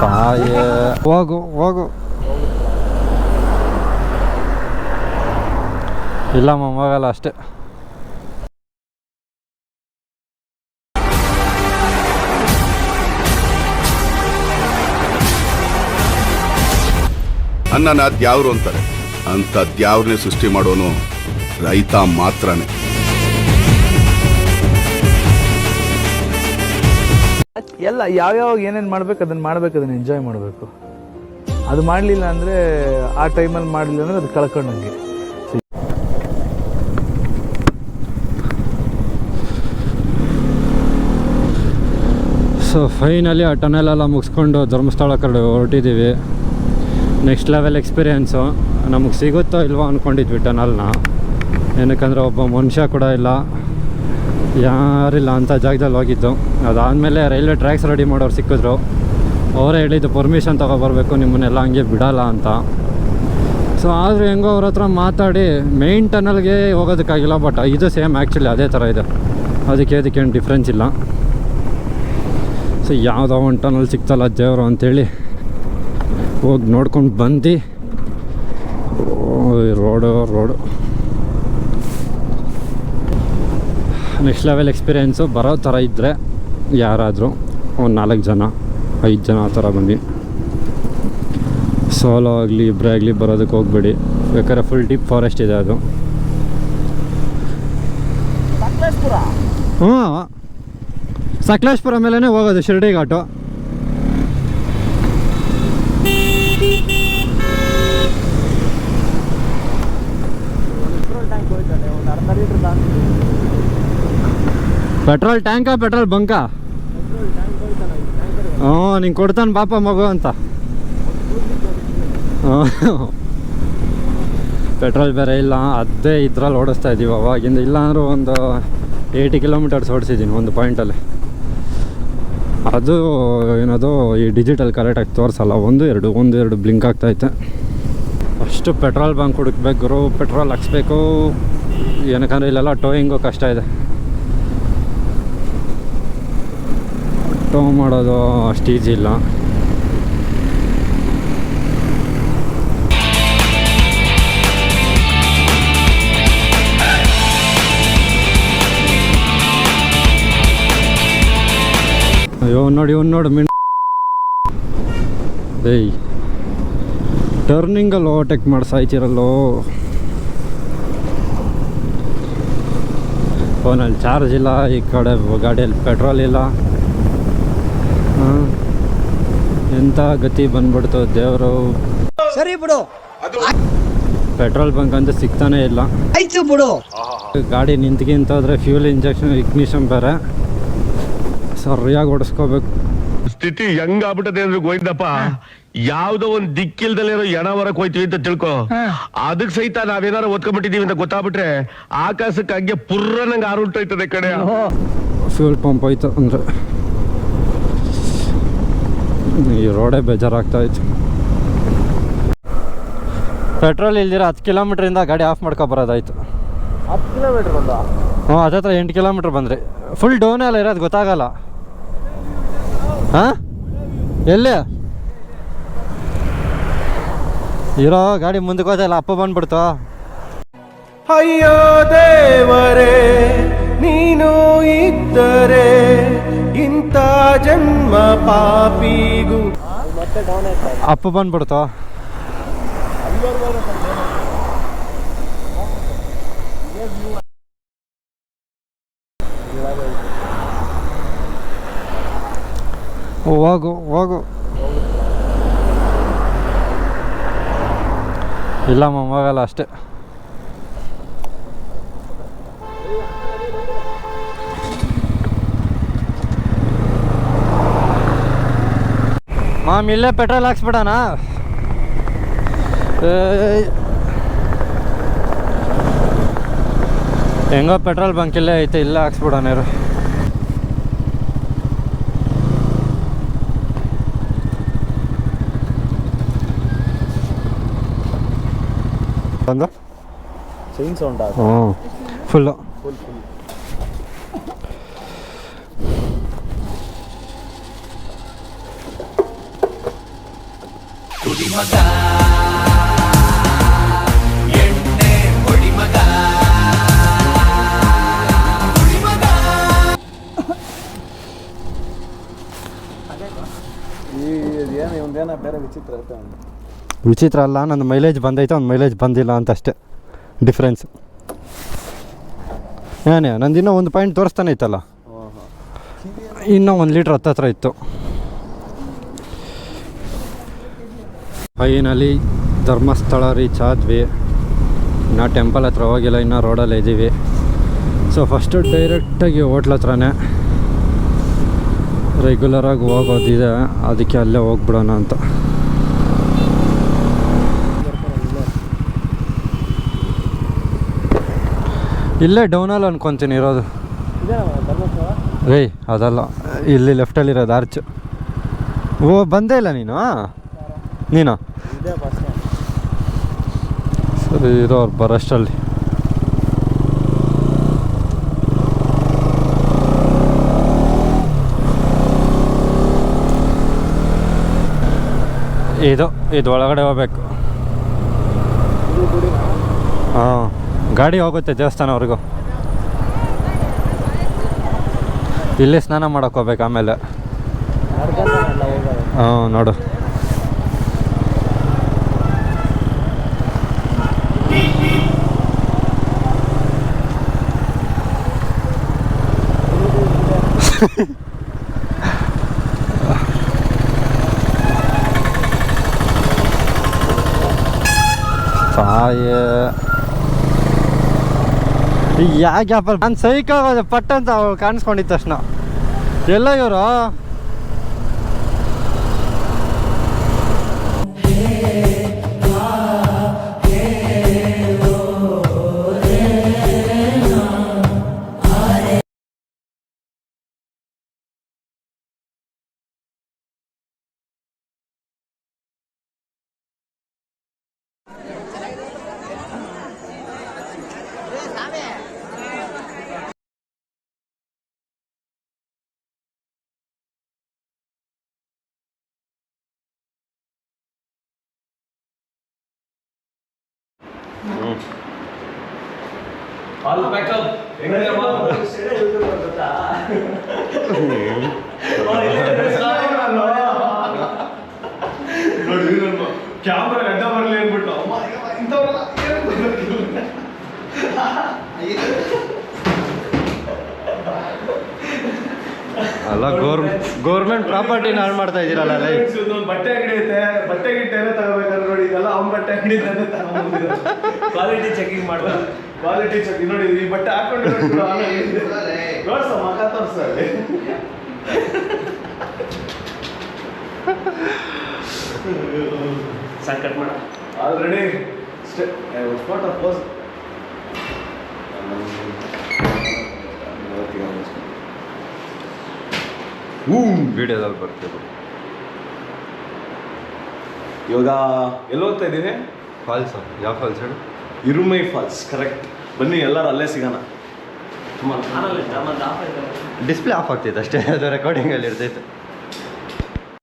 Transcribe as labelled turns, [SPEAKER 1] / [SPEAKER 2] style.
[SPEAKER 1] ತಾಯಿ ಹೋಗು ಹೋಗು ಇಲ್ಲ ಹೋಗಲ್ಲ ಅಷ್ಟೇ.
[SPEAKER 2] ಅನ್ನನ ದ್ಯಾವ್ರು ಅಂತಾರೆ? ಅಂತ ದ್ಯಾವ್ರನ್ನೇ ಸೃಷ್ಟಿ ಮಾಡೋನು ರೈತ ಮಾತ್ರನೇ.
[SPEAKER 3] ಎಲ್ಲ ಯಾವ್ಯಾವ ಏನೇನು ಮಾಡ್ಬೇಕು ಅದನ್ನ ಮಾಡ್ಬೇಕು, ಅದನ್ನ ಎಂಜಾಯ್ ಮಾಡಬೇಕು. ಅದು ಮಾಡಲಿಲ್ಲ ಅಂದರೆ ಆ ಟೈಮಲ್ಲಿ ಮಾಡಲಿಲ್ಲ ಅಂದರೆ ಅದು ಕಳ್ಕೊಂಡಂಗೆ.
[SPEAKER 1] ಸೊ ಫೈನಲಿ ಆ ಟನಲ್ ಎಲ್ಲ ಮುಗಿಸ್ಕೊಂಡು ಧರ್ಮಸ್ಥಳ ಕಡೆ ಹೊರಟಿದ್ದೀವಿ. ನೆಕ್ಸ್ಟ್ ಲೆವೆಲ್ ಎಕ್ಸ್ಪೀರಿಯೆನ್ಸು ನಮಗೆ ಸಿಗುತ್ತೋ ಇಲ್ವೋ ಅಂದ್ಕೊಂಡಿದ್ವಿ ಟನಲ್ನ ಏನಕ್ಕಂದ್ರೆ ಒಬ್ಬ ಮನುಷ್ಯ ಕೂಡ ಇಲ್ಲ. ಯಾರಿಲ್ಲ ಅಂಥ ಜಾಗದಲ್ಲಿ ಹೋಗಿದ್ದು. ಅದಾದಮೇಲೆ ರೈಲ್ವೆ ಟ್ರ್ಯಾಕ್ಸ್ ರೆಡಿ ಮಾಡೋರು ಸಿಕ್ಕಿದ್ರು. ಅವರೇ ಹೇಳಿದ್ದು, ಪರ್ಮಿಷನ್ ತೊಗೊಬರ್ಬೇಕು, ನಿಮ್ಮನ್ನೆಲ್ಲ ಹಂಗೆ ಬಿಡಲ್ಲ ಅಂತ. ಸೊ ಆದರೂ ಹೆಂಗೋ ಅವ್ರ ಹತ್ರ ಮಾತಾಡಿ ಮೇಯ್ನ್ ಟನಲ್ಗೆ ಹೋಗೋದಕ್ಕಾಗಿಲ್ಲ ಬಟ್ ಇದು ಸೇಮ್ ಆ್ಯಕ್ಚುಲಿ ಅದೇ ಥರ ಇದೆ. ಅದಕ್ಕೆ ಅದಕ್ಕೇನು ಡಿಫ್ರೆನ್ಸ್ ಇಲ್ಲ. ಸೊ ಯಾವುದೋ ಒಂದು ಟನಲ್ ಸಿಕ್ತಲ್ಲ ದೇವರು ಅಂಥೇಳಿ ಹೋಗಿ ನೋಡ್ಕೊಂಡು ಬಂದು road road next level experience ಬರೋ ಥರ ಇದ್ದರೆ ಯಾರಾದರೂ ಒಂದು ನಾಲ್ಕು ಜನ ಐದು ಜನ ಆ ಥರ ಬನ್ನಿ ಸೋಲೋ ಆಗಲಿ ಇಬ್ಬರೇ ಆಗಲಿ ಬರೋದಕ್ಕೆ ಹೋಗ್ಬೇಡಿ. ಬೇಕಾದ್ರೆ ಫುಲ್ ಡೀಪ್ ಫಾರೆಸ್ಟ್ ಇದೆ ಅದು. ಹ್ಞೂ ಸಕಲೇಶ್ಪುರ ಮೇಲೇ ಹೋಗೋದು Shiradi ghat petrol tank, petrol Banka? ಹ್ಞೂ ನಿಂಗೆ ಕೊಡ್ತಾನೆ ಪಾಪ ಮಗು ಅಂತ. ಪೆಟ್ರೋಲ್ ಬೇರೆ ಇಲ್ಲ ಅದೇ ಇದ್ರಲ್ಲಿ ಓಡಿಸ್ತಾ ಇದ್ದೀವಿ ಅವಾಗಿಂದ. ಇಲ್ಲ ಅಂದರೂ ಒಂದು ಏಯ್ಟಿ ಕಿಲೋಮೀಟರ್ಸ್ ಓಡಿಸಿದ್ದೀನಿ ಒಂದು ಪಾಯಿಂಟಲ್ಲಿ. ಅದು ಏನದು, ಈ ಡಿಜಿಟಲ್ ಕರೆಕ್ಟಾಗಿ ತೋರಿಸಲ್ಲ, ಒಂದು ಎರಡು ಒಂದು ಎರಡು ಬ್ಲಿಂಕ್ ಆಗ್ತಾಯಿತ್ತು ಅಷ್ಟು ಪೆಟ್ರೋಲ್ ಬಂಕ್ ಹುಡುಕ್ಬೇಕು ಪೆಟ್ರೋಲ್ ಹಾಕ್ಸ್ಬೇಕು. ಏನಕ್ಕಂದ್ರೆ ಇಲ್ಲೆಲ್ಲ ಟೋಯಿಂಗು ಕಷ್ಟ ಇದೆ. ಟೋ ಮಾಡೋದು ಅಷ್ಟು ಈಸಿ ಇಲ್ಲ. ಅಯ್ಯೋ ನೋಡಿ ಇವ್ನು ನೋಡಿ, ಮಿನ್ ಏಯ್. ಟರ್ನಿಂಗಲ್ಲಿ ಓವರ್ಟೇಕ್ ಮಾಡ್ಸಾಯ್ತಿರಲ್ಲೋ ಫೋನಲ್ಲಿ ಚಾರ್ಜ್ ಇಲ್ಲ, ಈ ಕಡೆ ಗಾಡಿಯಲ್ಲಿ ಪೆಟ್ರೋಲ್ ಇಲ್ಲ ಹಾಂ ಎಂಥ ಗತಿ ಬಂದ್ಬಿಡ್ತು ದೇವರು.
[SPEAKER 4] ಸರಿ ಬಿಡು.
[SPEAKER 1] ಪೆಟ್ರೋಲ್ ಬಂಕ್ ಅಂತ ಸಿಗ್ತಾನೆ ಇಲ್ಲ.
[SPEAKER 4] ಆಯ್ತು ಬಿಡು.
[SPEAKER 1] ಗಾಡಿ ನಿಂತ್ಕಿಂತಂದ್ರೆ ಫ್ಯೂಲ್ ಇಂಜೆಕ್ಷನ್ ಇಗ್ನಿಷನ್ ಬೇರೆ. ಸರಿಯಾಗಿ ಓಡಿಸ್ಕೋಬೇಕು.
[SPEAKER 5] ಸ್ಥಿತಿ ಹೆಂಗ್ ಆಗ್ಬಿಟ್ಟದೆ ಅಂದ್ರೆ ಗೋವಿಂದಪ್ಪ? ಯಾವ್ದೋ ಒಂದ್ ದಿಕ್ಕಿಲ್ದಲ್ಲಿರೋ ಎಣ ಹೊರಕ್ ಹೋಯ್ತೀವಿ ಅಂತ ತಿಳ್ಕೊ. ಅದಕ್ ಸಹಿತ ನಾವೇನಾರ ಒತ್ಕೊಂಡ್ಬಿಟ್ಟಿದೀವಿ ಅಂತ ಗೊತ್ತಾಗ್ಬಿಟ್ರೆ ಆಕಾಶಕ್ಕೆ ಹಂಗೆ ಪುರ್ರ ನಂಗೆ ಆರುಂಟೋಯ್ತದೆ ಕಡೆ
[SPEAKER 1] ಫ್ಯೂಲ್ ಪಂಪ್ ಹೋಯ್ತು ಅಂದರೆ. ಈ ರೋಡೇ ಬೇಜಾರಾಗ್ತಾ ಇತ್ತು. ಪೆಟ್ರೋಲ್ ಇಲ್ದಿರ ಹತ್ತು ಕಿಲೋಮೀಟ್ರಿಂದ ಗಾಡಿ ಆಫ್ ಮಾಡ್ಕೊ ಬರೋದಾಯ್ತು.
[SPEAKER 3] ಹತ್ತು ಕಿಲೋಮೀಟ್ರ್ ಬಂದ?
[SPEAKER 1] ಹ್ಞೂ ಅದೇ ಹತ್ರ ಎಂಟು ಕಿಲೋಮೀಟ್ರ್ ಬಂದ್ರಿ. ಫುಲ್ ಡೌನೇ ಅಲ್ಲ ಇರೋದು ಗೊತ್ತಾಗಲ್ಲ. ಹಾಂ? ಎಲ್ಲಿ? ಇರೋ ಗಾಡಿ ಮುಂದಕ್ಕೆ ಹೋದಲ್ಲ ಅಪ್ಪ ಬಂದ್ಬಿಡ್ತು.
[SPEAKER 6] ಅಯ್ಯೋ ದೇವರೇ ನೀನು ಇದ್ದರೆ ಇಂಥ ಜನ್ಮ ಪಾಪಿಗೂ.
[SPEAKER 1] ಅಪ್ಪ ಬಂದ್ಬಿಡ್ತಾ. ಹೋಗು ಹೋಗು. ಇಲ್ಲ ಹೋಗಲ್ಲ ಅಷ್ಟೇ. ಮಾಮ್ ಇಲ್ಲೇ ಪೆಟ್ರೋಲ್ ಹಾಕ್ಸ್ಬಿಡೋಣ. ಹೆಂಗೋ ಪೆಟ್ರೋಲ್ ಬಂಕ್ ಇಲ್ಲೇ ಐತೆ ಇಲ್ಲೇ ಹಾಕ್ಸ್ಬಿಡೋಣ ಇರು. ಬಂದು?
[SPEAKER 3] ಚೈನ್ ಸೌಂಡ್
[SPEAKER 1] ಹ್ಞೂ ಫುಲ್ಲು ವಿಚಿತ್ರ ಅಲ್ಲ ನನ್ನ ಮೈಲೇಜ್ ಬಂದೈತೆ ಒಂದು ಮೈಲೇಜ್ ಬಂದಿಲ್ಲ ಅಂತ ಅಷ್ಟೇ. ಡಿಫ್ರೆನ್ಸ್ ಏನೇ ನಂದು ಇನ್ನೂ ಒಂದು ಪಾಯಿಂಟ್ ತೋರಿಸ್ತಾನೆ ಇತ್ತಲ್ಲ? ಇನ್ನೂ ಒಂದು ಲೀಟ್ರ್ ಹತ್ತತ್ರ ಇತ್ತು. ಫೈನಲಿ ಧರ್ಮಸ್ಥಳ ರೀಚ್ ಆದ್ವಿ. ನಾ ಟೆಂಪಲ್ ಹತ್ರ ಹೋಗಿಲ್ಲ, ಇನ್ನೂ ರೋಡಲ್ಲೇ ಇದ್ದೀವಿ ಸೊ ಫಸ್ಟು ಡೈರೆಕ್ಟಾಗಿ ಹೋಟ್ಲ್ ಹತ್ರನೇ ರೆಗ್ಯುಲರಾಗಿ ಹೋಗೋದಿದೆ ಅದಕ್ಕೆ ಅಲ್ಲೇ ಹೋಗ್ಬಿಡೋಣ ಅಂತ. ಇಲ್ಲೇ ಡೌನಲ್ಲಿ ಅನ್ಕೊತೀನಿ ಇರೋದು. ರೇ ಅದಲ್ಲ. ಇಲ್ಲಿ ಲೆಫ್ಟಲ್ಲಿರೋದು ಆರ್ಚ್ ಓ, ಬಂದೇ ಇಲ್ಲ ನೀನು? ನೀನು? ಸರಿ ಇರೋ ಅವ್ರು ಬರೋಷ್ಟಲ್ಲಿ ಇದು ಇದು ಒಳಗಡೆ ಹೋಗ್ಬೇಕು. ಹಾಂ ಗಾಡಿ ಹೋಗುತ್ತೆ ದೇವಸ್ಥಾನವರೆಗೂ ಇಲ್ಲೇ ಸ್ನಾನ ಮಾಡಕ್ಕೆ ಹೋಗ್ಬೇಕು ಆಮೇಲೆ. ಹಾಂ ನೋಡು. ಸಾಯ ಯಾಕೆ ಆಪಲ್ ನಾನು ಸೈಕ್ ಆಗೋದು ಪಟ್ ಅಂತ ಕಾಣಿಸ್ಕೊಂಡಿದ್ದ ತಕ್ಷಣ. ಎಲ್ಲ ಇವರು?
[SPEAKER 6] ಕ್ಯಾಮ್ರಾ ಅಡ್ಡ ಬರಲಿ ಅಂದ್ಬಿಟ್ಟು ಅಮ್ಮ ಇಂಥವ್ರೆಲ್ಲ
[SPEAKER 1] ಅಲ್ಲ ಗೋರ್ ಗೌರ್ಮೆಂಟ್ ಪ್ರಾಪರ್ಟಿನ ಹಾಳು ಮಾಡ್ತಾ ಇದ್ದೀರಲ್ಲ ಲೈ
[SPEAKER 6] ಬಟ್ಟೆ ಅಂಗಡಿ ಐತೆ ಬಟ್ಟೆ ಗಿಟ್ಟೆಲ್ಲ ತಗೋಬೇಕಾದ್ರೆ ನೋಡಿ ಇದೆಲ್ಲ ಅವ್ನ ಬಟ್ಟೆ ಅಂಗಡಿ ಕ್ವಾಲಿಟಿ ಚೆಕಿಂಗ್ ಮಾಡ್ತಾರೆ ಕ್ವಾಲಿಟಿ ಚೆಕಿಂಗ್ ನೋಡಿ ಈ ಬಟ್ಟೆ ಹಾಕೊಂಡು ನೋಡ್ಸ ಮಕ ತೋರ್ಸ ಸಂಕಟ್ ಮಾಡ. ಆಲ್ರೆಡಿ ಫೋಟೋ ಪೋಸ್
[SPEAKER 1] ವಿಡಿಯೋದಲ್ಲಿ ಬರ್ತೀವಿ
[SPEAKER 6] ಇವಾಗ ಎಲ್ಲಿ ಹೋಗ್ತಾ ಇದ್ದೀನಿ
[SPEAKER 1] ಫಾಲ್ಸ್ ಯಾವ ಫಾಲ್ಸ್ ಹೇಳು?
[SPEAKER 6] ಇರುಮೈ ಫಾಲ್ಸ್ ಕರೆಕ್ಟ್ ಬನ್ನಿ ಎಲ್ಲರೂ ಅಲ್ಲೇ ಸಿಗೋಣ.
[SPEAKER 1] ಡಿಸ್ಪ್ಲೇ ಆಫ್ ಆಗ್ತೈತೆ ಅಷ್ಟೇ ಅದು ರೆಕಾರ್ಡಿಂಗಲ್ಲಿ ಇರ್ತೈತೆ.